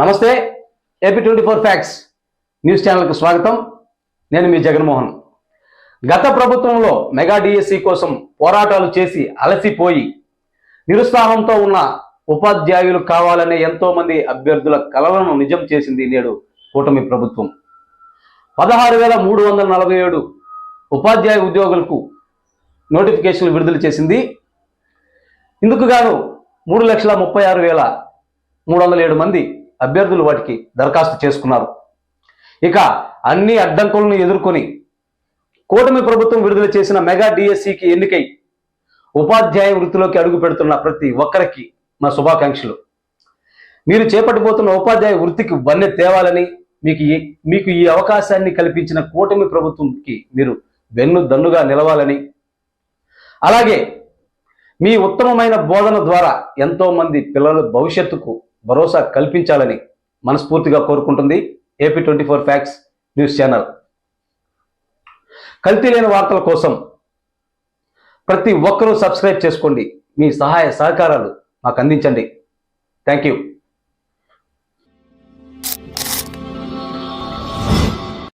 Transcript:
నమస్తే AP twenty four facts news ఛానల్కు స్వాగతం. నేను మీ జగన్మోహన్. గత ప్రభుత్వంలో మెగా డిఎస్సి కోసం పోరాటాలు చేసి అలసిపోయి నిరుత్సాహంతో ఉన్న ఉపాధ్యాయులు కావాలనే ఎంతోమంది అభ్యర్థుల కలలను నిజం చేసింది నేడు కూటమి ప్రభుత్వం. పదహారు వేల మూడు వందల నలభై ఏడు ఉపాధ్యాయ ఉద్యోగులకు నోటిఫికేషన్లు విడుదల చేసింది. ఇందుకు గాను మూడు లక్షల ముప్పై ఆరు వేల మూడు వందల ఏడు మంది అభ్యర్థులు వాటికి దరఖాస్తు చేసుకున్నారు. ఇక అన్ని అడ్డంకులను ఎదుర్కొని కూటమి ప్రభుత్వం విడుదల చేసిన మెగా డిఎస్సికి ఎన్నికై ఉపాధ్యాయ వృత్తిలోకి అడుగు పెడుతున్న ప్రతి ఒక్కరికి మా శుభాకాంక్షలు. మీరు చేపట్టబోతున్న ఉపాధ్యాయ వృత్తికి వన్నె తేవాలని మీకు ఈ మీకు ఈ అవకాశాన్ని కల్పించిన కూటమి ప్రభుత్వంకి మీరు వెన్ను దన్నుగా నిలవాలని. అలాగే మీ ఉత్తమమైన బోధన ద్వారా ఎంతో మంది పిల్లల భవిష్యత్తుకు భరోసా కల్పించాలని మనస్ఫూర్తిగా కోరుకుంటుంది AP twenty four facts news channel. కల్తీ లేని వార్తల కోసం ప్రతి ఒక్కరూ సబ్స్క్రైబ్ చేసుకోండి. మీ సహాయ సహకారాలు మాకు అందించండి. Thank you.